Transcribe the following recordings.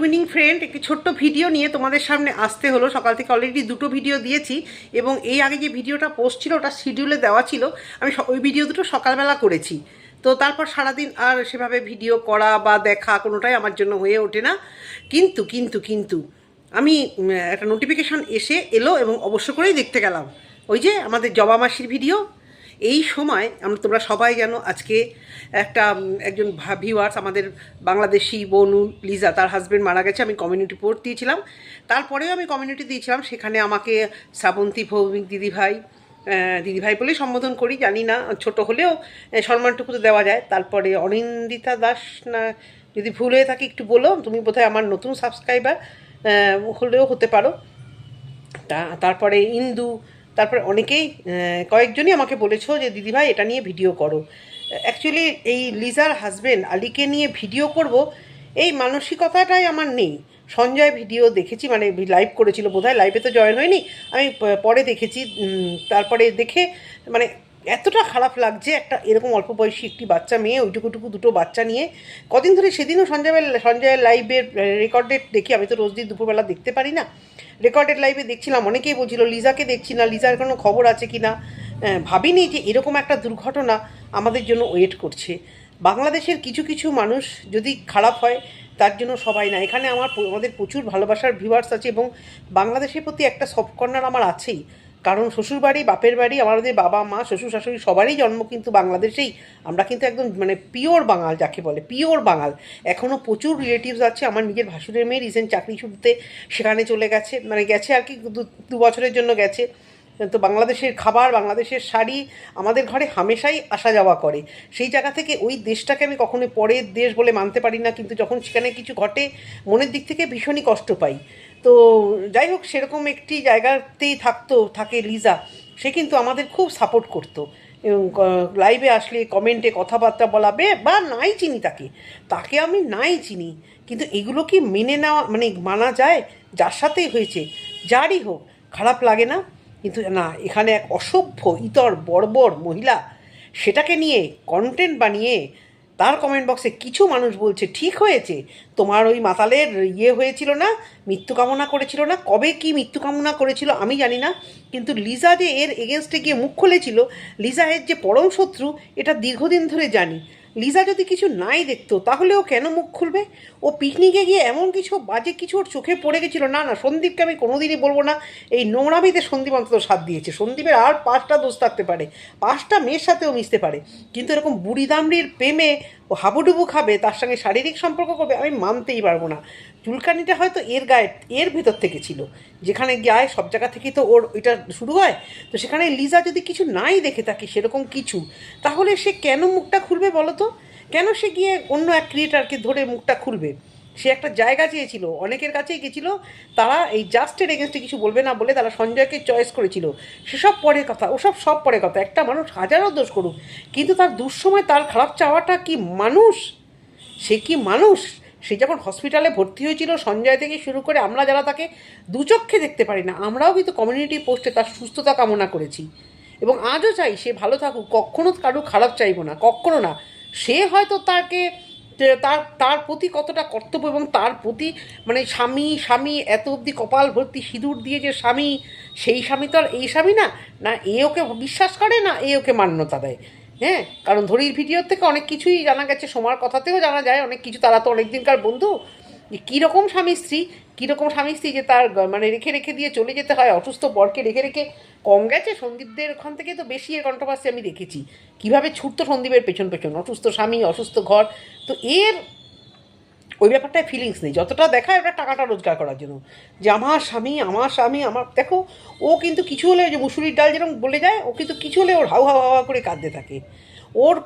Evening friend, একটি ছোট্ট video নিয়ে তোমাদের সামনে আসতে হলো। সকাল থেকে অলরেডি দুটো ভিডিও দিয়েছি এবং এই আগে যে ভিডিওটা পোস্ট ছিল, ওটা শিডিউলে দেওয়া ছিল। আমি ওই ভিডিও দুটো সকালবেলা করেছি। তো তারপর সারাদিন আর সেভাবে ভিডিও করা বা দেখা কোনোটাই আমার জন্য হয়ে ওঠে না। কিন্তু কিন্তু কিন্তু আমি একটা নোটিফিকেশন এসে এলো এবং অবশ্য করেই দেখতে গেলাম। ওই যে আমাদের জবা মাসির ভিডিও এই সময় আমরা তোমরা সবাই জানো আজকে একটা একজন ভিউয়ার্স আমাদের বাংলাদেশি বনু লিজা, তার হাজবেন্ড মারা গেছে, আমি কমিউনিটি পোস্ট দিয়েছিলাম। তারপরেও আমি কমিউনিটি দিয়েছিলাম, সেখানে আমাকে শ্রাবন্তী ভৌমিক দিদিভাই দিদিভাই বলেই সম্বোধন করি, জানি না, ছোট হলেও সম্মানটুকু তো দেওয়া যায়। তারপরে অনিন্দিতা দাস না, যদি ভুল হয়ে থাকে একটু বলো, তুমি বোধহয় আমার নতুন সাবস্ক্রাইবার হলেও হতে পারো। তা, তারপরে ইন্দু তারপরে অনেকেই কয়েকজনই আমাকে বলেছ যে, দিদিভাই, এটা নিয়ে ভিডিও করো। অ্যাকচুয়ালি এই লিজার হাজবেন্ড আলীকে নিয়ে ভিডিও করব, এই মানসিকতাটাই আমার নেই। সঞ্জয় ভিডিও দেখেছি মানে লাইভ করেছিল বোধহয় লাইভে তো জয়েন হয়নি, আমি পরে দেখেছি তারপরে দেখে মানে এতটা খারাপ লাগছে একটা এরকম অল্প বয়সী একটি বাচ্চা মেয়ে, ওইটুকুটুকু দুটো বাচ্চা নিয়ে। কদিন ধরে সেদিনও সঞ্জয়ের সঞ্জয়ের লাইভের রেকর্ডেড দেখি, আমি তো রোজ দিন দুপুরবেলা দেখতে পারি না। রেকর্ডেড লাইভে দেখছিলাম, অনেকেই বলছিল, লিজাকে দেখছি না, লিজার কোনো খবর আছে কি না? ভাবিনি যে এরকম একটা দুর্ঘটনা আমাদের জন্য ওয়েট করছে। বাংলাদেশের কিছু কিছু মানুষ যদি খারাপ হয়, তার জন্য সবাই না। এখানে আমার আমাদের প্রচুর ভালোবাসার ভিউয়ার্স আছে এবং বাংলাদেশের প্রতি একটা সফট কর্নার আমার আছেই। কারণ শ্বশুরবাড়ি, বাপের বাড়ি, আমাদের বাবা, মা, শ্বশুর শাশুড়ি সবারই জন্ম কিন্তু বাংলাদেশেই। আমরা কিন্তু একদম মানে পিওর বাঙাল যাকে বলে পিওর বাঙাল। এখনও প্রচুর রিলেটিভস আছে, আমার নিজের ভাসুরের মেয়ে রিসেন্ট চাকরি শুরুতে সেখানে চলে গেছে মানে গেছে আর কি দু- দু বছরের জন্য গেছে। তো বাংলাদেশের খাবার, বাংলাদেশের শাড়ি আমাদের ঘরে হামেশাই আসা যাওয়া করে। সেই জায়গা থেকে ওই দেশটাকে আমি কখনো পরের দেশ বলে মানতে পারি না, কিন্তু যখন সেখানে কিছু ঘটে, মনের দিক থেকে ভীষণই কষ্ট পাই। তো যাই হোক, সেরকম একটি জায়গাতেই থাকতো, থাকে লিজা। সে কিন্তু আমাদের খুব সাপোর্ট করতো। লাইভে আসলে কমেন্টে কথাবার্তা বলা বে বা নাই চিনি তাকে। তাকে আমি নাই চিনি। কিন্তু এগুলো কি মেনে নেওয়া মানে মানা যায়? যার সাথেই হয়েছে। যারই হোক, খারাপ লাগে না। কিন্তু না, এখানে এক অসভ্য, ইতর, বর্বর মহিলা সেটাকে নিয়ে কন্টেন্ট বানিয়ে তার কমেন্ট বক্সে কিছু মানুষ বলছে, ঠিক হয়েছে, তোমার ওই মাতালের ইয়ে হয়েছিল না, মৃত্যু কামনা করেছিল না? কবে কি মৃত্যু কামনা করেছিল আমি জানি না, কিন্তু লিজা যে এর এগেনস্টে গিয়ে মুখ খুলেছিল লিজা এর যে পরম শত্রু, এটা দীর্ঘদিন ধরে জানি। লিজা যদি কিছু নাই দেখতো, তাহলে ও কেন মুখ খুলবে? ও পিকনিকে গিয়ে এমন কিছু বাজে কিছু ওর চোখে পড়ে গেছিল। না না, সন্দীপকে আমি কোনোদিনই বলব না। এই নোংরামিতে সন্দীপ অন্তত সাথ দিয়েছে। সন্দীপের আর পাঁচটা দোষ থাকতে পারে। পাঁচটা মেয়ের সাথেও মিশতে পারে। কিন্তু এরকম বুড়িদামড়ির প্রেমে ও হাবুডুবু খাবে, তার সঙ্গে শারীরিক সম্পর্ক করবে, আমি মানতেই পারব না। চুলকানিটা হয়তো এর গায়ে, এর ভেতর থেকে ছিল। যেখানে গায়ে সব জায়গা থেকেই তো ওর ওইটা শুরু হয়। তো সেখানে লিজা যদি কিছু নাই দেখে থাকে, সেরকম কিছু, তাহলে সে কেন মুখটা খুলবে বলো তো? কেন সে গিয়ে অন্য এক ক্রিয়েটারকে ধরে মুখটা খুলবে? সে একটা জায়গা চেয়েছিল, অনেকের কাছেই গেছিল, তারা এই জাস্টের এগেনস্টে কিছু বলবে না বলে তারা সঞ্জয়কে চয়েস করেছিল। সেসব পরের কথা, ওসব সব পরের কথা, একটা মানুষ হাজারও দোষ করুক, কিন্তু তার দুঃসময় তার খারাপ চাওয়াটা কি মানুষ? সে কি মানুষ? সে যখন হসপিটালে ভর্তি হয়েছিল, সঞ্জয় থেকে শুরু করে আমরা যারা তাকে দুচক্ষে দেখতে পারি না, আমরাও কিন্তু কমিউনিটি পোস্টে তার সুস্থতা কামনা করেছি। এবং আজও চাই সে ভালো থাকুক, কখনো কারও খারাপ চাইব না, কখনো না। সে হয়তো তাকে তার তার প্রতি কতটা কর্তব্য এবং তার প্রতি মানে স্বামী স্বামী এত অবধি কপাল ভর্তি সিঁদুর দিয়ে যে স্বামী, সেই স্বামী তো আর এই স্বামী না? না, এ ওকে বিশ্বাস করে না এ ওকে মান্যতা দেয়? হ্যাঁ? কারণ ধরির ভিডিওর থেকে অনেক কিছুই জানা গেছে, সোমার কথাতেও জানা যায়, অনেক কিছু, তারা তো অনেক দিনকার বন্ধু। যে কীরকম স্বামী স্ত্রী, কীরকম স্বামী স্ত্রী যে তার মানে রেখে রেখে দিয়ে চলে যেতে হয়, অসুস্থ বরকে রেখে রেখে। কম গেছে, সন্দীপদের ওখান থেকে তো বেশি এর কন্ট্রোভার্সি আমি দেখেছি। কীভাবে ছুটতো সন্দীপের পেছন পেছন, অসুস্থ স্বামী, অসুস্থ ঘর। তো এর ওই ব্যাপারটায় ফিলিংস নেই। যতটা দেখায় ওটা টাকাটা রোজগার করার জন্য। যে আমার স্বামী আমার স্বামী, আমার, দেখো, ও কিন্তু কিছু হলে যে মুসুরির ডাল যেরকম বলে যায়, ও কিন্তু কিছু হলে ওর হাউ হাউ হাওয়া করে কাঁদতে থাকে। ওর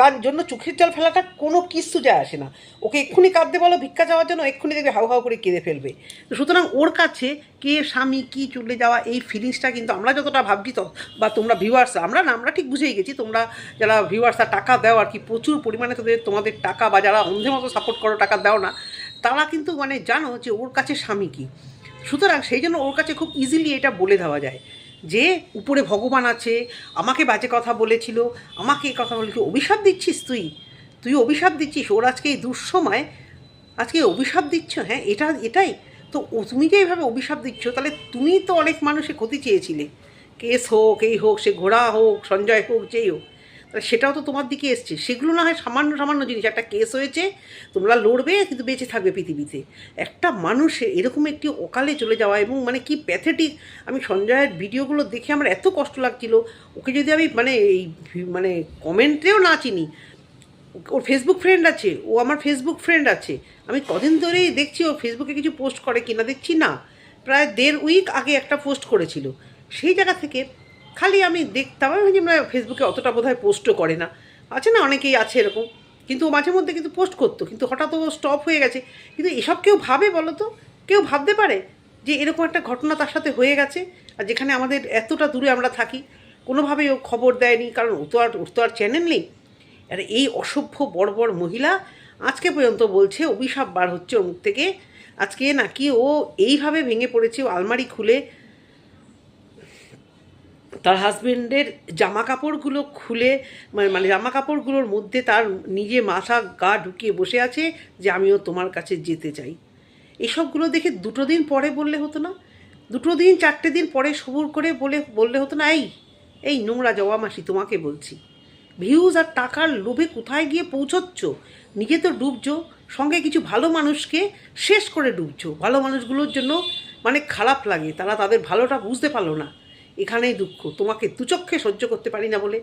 কার জন্য চোখের জল ফেলাটা কোনো কিচ্ছু যায় আসে না। ওকে এক্ষুনি কাঁদতে বলো, ভিক্ষা যাওয়ার জন্য এক্ষুনি দেখবে হাউ হাউ করে কেঁদে ফেলবে। সুতরাং ওর কাছে কে স্বামী, কি চলে যাওয়া, এই ফিলিংসটা কিন্তু আমরা যতটা ভাবছি তো বা তোমরা ভিউয়ার্স আমরা না, আমরা ঠিক বুঝেই গেছি, তোমরা যারা ভিউয়ার্সরা টাকা দাও আর কি, প্রচুর পরিমাণে তোদের, তোমাদের টাকা বা যারা অন্ধের মতো সাপোর্ট করো টাকা দাও না, তারা কিন্তু মানে জানো যে ওর কাছে স্বামী কী। সুতরাং সেই জন্য ওর কাছে খুব ইজিলি এটা বলে দেওয়া যায়। যে উপরে ভগবান আছে, আমাকে বাজে কথা বলেছিল, আমাকে এই কথা বলেছিল অভিশাপ দিচ্ছিস তুই? তুই অভিশাপ দিচ্ছিস? ওর আজকে এই দুঃসময় আজকে অভিশাপ দিচ্ছ? হ্যাঁ এটা, এটাই। তো তুমি যে এইভাবে অভিশাপ দিচ্ছ, তাহলে তুমি তো অনেক মানুষের ক্ষতি চেয়েছিলে। কেস হোক, এই হোক, সে ঘোড়া হোক, সঞ্জয় হোক, যেই হোক। সেটাও তো তোমার দিকে এসছে। সেগুলো না হয় সামান্য সামান্য জিনিস। একটা কেস হয়েছে, তোমরা লড়বে, কিন্তু বেঁচে থাকবে পৃথিবীতে। একটা মানুষের এরকম একটি অকালে চলে যাওয়া এবং মানে কি প্যাথেটিক আমি সঞ্জয়ের ভিডিওগুলো দেখে আমার এত কষ্ট লাগছিল। ওকে যদি আমি মানে এই মানে কমেন্টেও না চিনি, ওর ফেসবুক ফ্রেন্ড আছে, ও আমার ফেসবুক ফ্রেন্ড আছে। আমি কদিন ধরেই দেখছি, ও ফেসবুকে কিছু পোস্ট করে কিনা, দেখছি না। প্রায় দেড় উইক আগে একটা পোস্ট করেছিল। সেই জায়গা থেকে খালি আমি দেখতাম, আমি ভাবছি আমরা ফেসবুকে অতটা বোধহয় পোস্টও করে না। আছে না, অনেকেই আছে এরকম, কিন্তু মাঝে মধ্যে কিন্তু পোস্ট করতো, কিন্তু হঠাৎ ও স্টপ হয়ে গেছে। কিন্তু এসব কেউ ভাবে বলো তো? কেউ ভাবতে পারে যে এরকম একটা ঘটনা তার সাথে হয়ে গেছে? আর যেখানে আমাদের এতটা দূরে আমরা থাকি, কোনোভাবেই ও খবর দেয়নি, কারণ ও তো আর, ওর তো আর চ্যানেল নেই। আর এই অসভ্য বড় বড় মহিলা আজকে পর্যন্ত বলছে, অভিশাপ বার হচ্ছে ওর মুখ থেকে, আজকে নাকি ও এইভাবে ভেঙে পড়েছে, ও আলমারি খুলে তার হাজবেন্ডের জামা কাপড়গুলো খুলে মানে মানে জামা কাপড়গুলোর মধ্যে তার নিজে মাথা গা ঢুকিয়ে বসে আছে যে আমিও তোমার কাছে যেতে চাই। এসবগুলো দেখে দুটো দিন পরে বললে হতো না। দুটো দিন, চারটে দিন পরে সবুর করে বলে, বললে হতো না, এই এই নোংরা জওয়া মাসি, তোমাকে বলছি। ভিউজ আর টাকার লোভে কোথায় গিয়ে পৌঁছচ্ছ? নিজে তো ডুবছো, সঙ্গে কিছু ভালো মানুষকে শেষ করে ডুবছো। ভালো মানুষগুলোর জন্য মানে খারাপ লাগে, তারা তাদের ভালোটা বুঝতে পারল না। এখানেই দুঃখ। তোমাকে দুচক্ষে সহ্য করতে পারি না বলে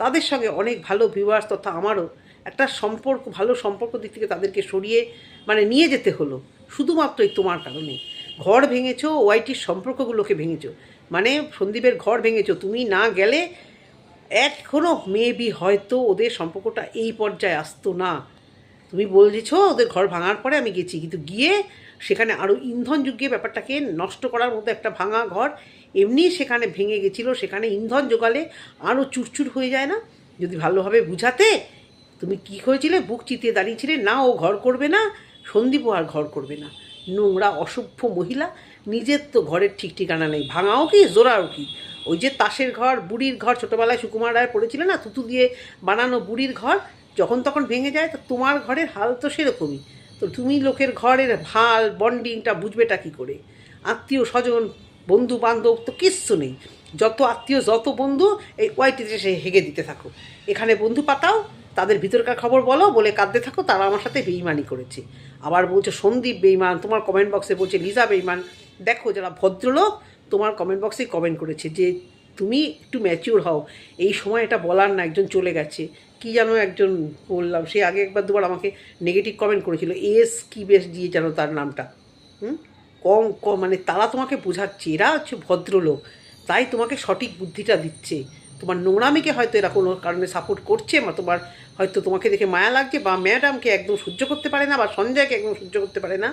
তাদের সঙ্গে অনেক ভালো ভিউয়ার্স তথা আমারও একটা সম্পর্ক, ভালো সম্পর্ক দিক থেকে তাদেরকে সরিয়ে মানে নিয়ে যেতে হলো। শুধুমাত্র এই তোমার কারণে। ঘর ভেঙেছো ওয়াইটির সম্পর্কগুলোকে ভেঙেছো। মানে সন্দীপের ঘর ভেঙেছো। তুমি না গেলে এখনও মেবি হয়তো ওদের সম্পর্কটা এই পর্যায়ে আসতো না। তুমি বলছ ওদের ঘর ভাঙার পরে আমি গেছি। কিন্তু গিয়ে সেখানে আরও ইন্ধন যুগিয়ে ব্যাপারটাকে নষ্ট করার মতো একটা ভাঙা ঘর, এমনি সেখানে ভেঙে গেছিল, সেখানে ইন্ধন জোগালে আরও চুরচুর হয়ে যায় না? যদি ভালোভাবে বুঝাতে, তুমি কি করেছিলে? বুক চিতিয়ে দাঁড়িয়েছিলে, না, ও ঘর করবে না, সন্দীপও আর ঘর করবে না। নোংরা, অসভ্য মহিলা, নিজের তো ঘরের ঠিক ঠিকানা নেই। ভাঙাও কি, জোড়াও কি? ওই যে তাসের ঘর, বুড়ির ঘর, ছোটোবেলায় সুকুমার রায় পড়েছিল না তুতু দিয়ে বানানো বুড়ির ঘর যখন তখন ভেঙে যায়, তো তোমার ঘরের হাল তো সেরকমই। তো তুমি লোকের ঘরের ভালো বন্ডিংটা বুঝবেটা কী করে? আত্মীয় স্বজন বন্ধু বান্ধব তো কিচ্ছু নেই। যত আত্মীয়, যত বন্ধু, এই ওয়াইটিতে সে হেগে দিতে থাকো। এখানে বন্ধু পাতাও, তাদের ভিতরকার খবর বলো, বলে কাঁদতে থাকো, তারা আমার সাথে বেইমানি করেছে। আবার বলছে, সন্দীপ বেইমান, তোমার কমেন্ট বক্সে বলছে, লিজা বেইমান। দেখো যারা ভদ্রলোক, তোমার কমেন্ট বক্সে কমেন্ট করেছে যে, তুমি একটু ম্যাচিওর হও। এই সময় এটা বলার না, একজন চলে গেছে। কি যেন একজন বললাম, সে আগে একবার দুবার আমাকে নেগেটিভ কমেন্ট করেছিল, এস কি বেশ দিয়ে যেন তার নামটা? হুম? কম কম মানে তারা তোমাকে বোঝাচ্ছে, এরা হচ্ছে ভদ্রলোক, তাই তোমাকে সঠিক বুদ্ধিটা দিচ্ছে। তোমার নোংরামিকে হয়তো এরা কোনো কারণে সাপোর্ট করছে বা তোমার হয়তো তোমাকে দেখে মায়া লাগছে বা ম্যাডামকে একদম সহ্য করতে পারে না বা সঞ্জয়কে একদম সহ্য করতে পারে না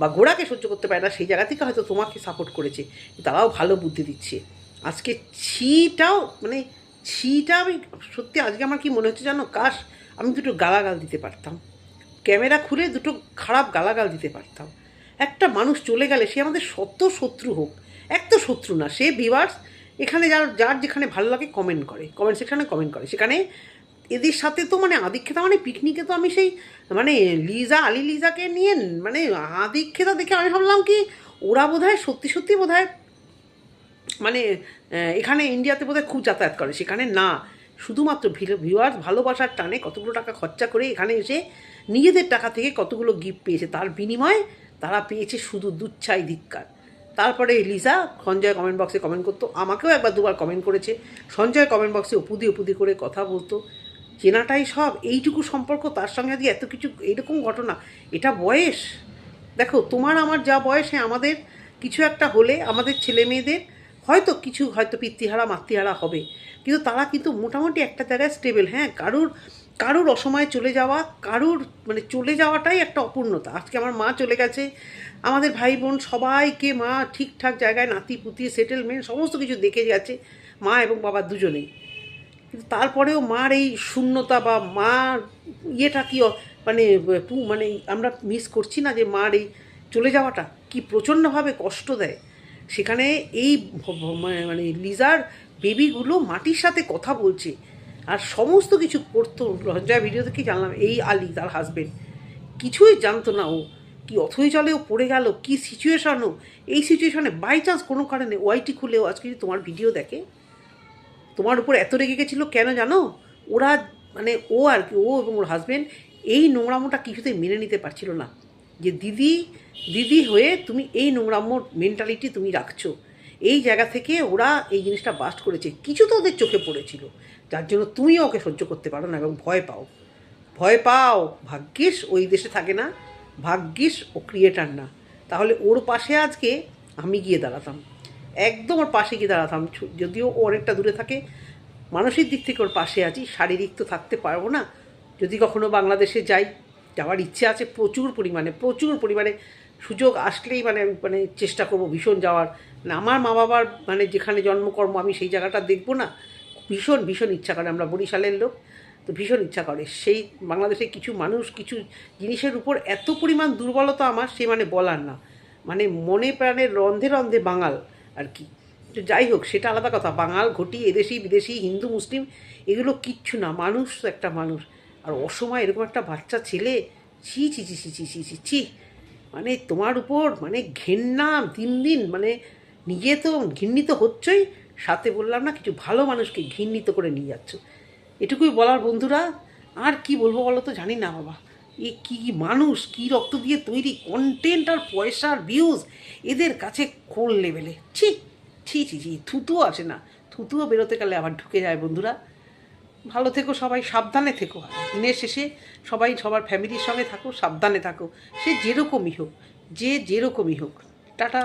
বা ঘোড়াকে সহ্য করতে পারে না, সেই জায়গা থেকে হয়তো তোমাকে সাপোর্ট করেছে। তারাও ভালো বুদ্ধি দিচ্ছে। আজকে ছিটাও মানে ছিটা আমি সত্যি আজকে আমার কি মনে হচ্ছে জানো? কাশ, আমি দুটো গালাগাল দিতে পারতাম। ক্যামেরা খুলে দুটো খারাপ গালাগাল দিতে পারতাম। একটা মানুষ চলে গেলে সে আমাদের সত্য শত্রু হোক, এক তো শত্রু না, সে ভিভার্স এখানে যার যার যেখানে ভালো লাগে কমেন্ট করে। কমেন্ট সেকশনে কমেন্ট করে। সেখানে এদের সাথে তো মানে আদিক্ষেতা মানে পিকনিকে তো আমি সেই মানে লিজা আলি লিজাকে নিয়ে মানে আদিক্ষেতা দেখে আমি ভাবলাম কি, ওরা বোধহয় সত্যি সত্যি বোধহয় মানে এখানে ইন্ডিয়াতে বোধহয় খুব যাতায়াত করে, সেখানে না। শুধুমাত্র ভিউয়ার্স ভালোবাসার টানে কতগুলো টাকা খরচা করে এখানে এসে নিজেদের টাকা থেকে কতগুলো গিফট পেয়েছে, তার বিনিময়ে তারা পেয়েছে শুধু দুচ্ছাই ধিক্কার। তারপরে লিজা সঞ্জয় কমেন্ট বক্সে কমেন্ট করতো, আমাকেও একবার দুবার কমেন্ট করেছে। সঞ্জয় কমেন্ট বক্সে উপুদি উপুদি করে কথা বলতো। চেনাটাই সব, এইটুকু সম্পর্ক তার সঙ্গে আজকে এত কিছু, এইরকম ঘটনা, এটা বয়স? দেখো, তোমার আমার যা বয়সে আমাদের কিছু একটা হলে আমাদের ছেলে মেয়েদের হয়তো কিছু, হয়তো পিতৃহারা, মাতৃহারা হবে। কিন্তু তারা কিন্তু মোটামুটি একটা জায়গায় স্টেবল হ্যাঁ? কারুর কারুর অসময়ে চলে যাওয়া, কারুর মানে চলে যাওয়াটাই একটা অপূর্ণতা। আজকে আমার মা চলে গেছে। আমাদের ভাই বোন সবাইকে মা ঠিকঠাক জায়গায়, নাতি, পুতি সেটেলমেন্ট সমস্ত কিছু দেখে গেছে। মা এবং বাবা দুজনেই। কিন্তু তারপরেও মার এই শূন্যতা বা মার ইয়েটা কি মানে মানে আমরা মিস করছি না যে মার এই চলে যাওয়াটা? কি প্রচণ্ডভাবে কষ্ট দেয়। সেখানে এই মানে- মানে লিজার বেবিগুলো মাটির সাথে কথা বলছে। আর সমস্ত কিছু করতো। লজ্জা ভিডিও থেকে জানলাম, এই আলী, তার হাজবেন্ড কিছুই জানতো না ও। কি অথই জলে ও পড়ে গেল, কি সিচুয়েশনও এই সিচুয়েশানে বাই চান্স কোনো কারণে ওয়াইটি খুলেও আজকে যদি তোমার ভিডিও দেখে, তোমার উপর এত রেগে গেছিল কেন জানো? ওরা মানে ও আর কি, ও এবং ওর হাজবেন্ড এই নোংরামোটা কিছুতেই মেনে নিতে পারছিল না। যে দিদি দিদি হয়ে তুমি এই নোংরামোর মেন্টালিটি তুমি রাখছো। এই জায়গা থেকে ওরা এই জিনিসটা বাস্ট করেছে। কিছু তো ওদের চোখে পড়েছিল। যার জন্য তুমিও ওকে সহ্য করতে পারো না এবং ভয় পাও। ভয় পাও। ভাগ্যিস ওই দেশে থাকে না। ভাগ্যিস ও ক্রিয়েটার না। তাহলে ওর পাশে আজকে আমি গিয়ে দাঁড়াতাম। একদম ওর পাশে গিয়ে দাঁড়াতাম। যদিও ও অনেকটা দূরে থাকে। মানসিক দিক থেকে ওর পাশে আছি। শারীরিক তো থাকতে পারব না। যদি কখনো বাংলাদেশে যাই যাওয়ার ইচ্ছে আছে প্রচুর পরিমাণে প্রচুর পরিমাণে সুযোগ আসলেই মানে আমি মানে চেষ্টা করব ভীষণ যাওয়ার। না আমার মা বাবার মানে যেখানে জন্মকর্ম আমি সেই জায়গাটা দেখব না, ভীষণ ভীষণ ইচ্ছা করে। আমরা বরিশালের লোক, তো ভীষণ ইচ্ছা করে। সেই বাংলাদেশে কিছু মানুষ, কিছু জিনিসের উপর এত পরিমাণ দুর্বলতা আমার, সে মানে বলার না। মানে মনে প্রাণে রন্ধে রন্ধে বাঙাল আর কি। তো যাই হোক, সেটা আলাদা কথা। বাঙাল, ঘটি, এদেশি, বিদেশি, হিন্দু, মুসলিম, এগুলো কিচ্ছু না। মানুষ একটা মানুষ। আর অসময় এরকম একটা বাচ্চা ছেলে, ছি ছি ছি ছি ছি ছি ছি ছি। মানে তোমার উপর মানে ঘেন্না দিন দিন মানে নিজে তো ঘৃণিত হচ্ছই, সাথে বললাম না কিছু ভালো মানুষকে ঘৃণিত করে নিয়ে যাচ্ছ। এটুকুই বলার বন্ধুরা, আর কি বলব বলো তো জানি না বাবা। এ কি মানুষ, কি রক্ত দিয়ে তৈরি কন্টেন্ট আর পয়সার ভিউজ এদের কাছে কোন লেভেলে ছি ছি ছি ছি, থুতুও আসে না। থুতুও বেরোতে গেলে আবার ঢুকে যায় বন্ধুরা। ভালো থেকো, সবাই সাবধানে থেকো। দিনের শেষে সবাই, সবার ফ্যামিলির সঙ্গে থাকো, সাবধানে থাকো। সে যেরকমই হোক, যে যেরকমই হোক। টাটা।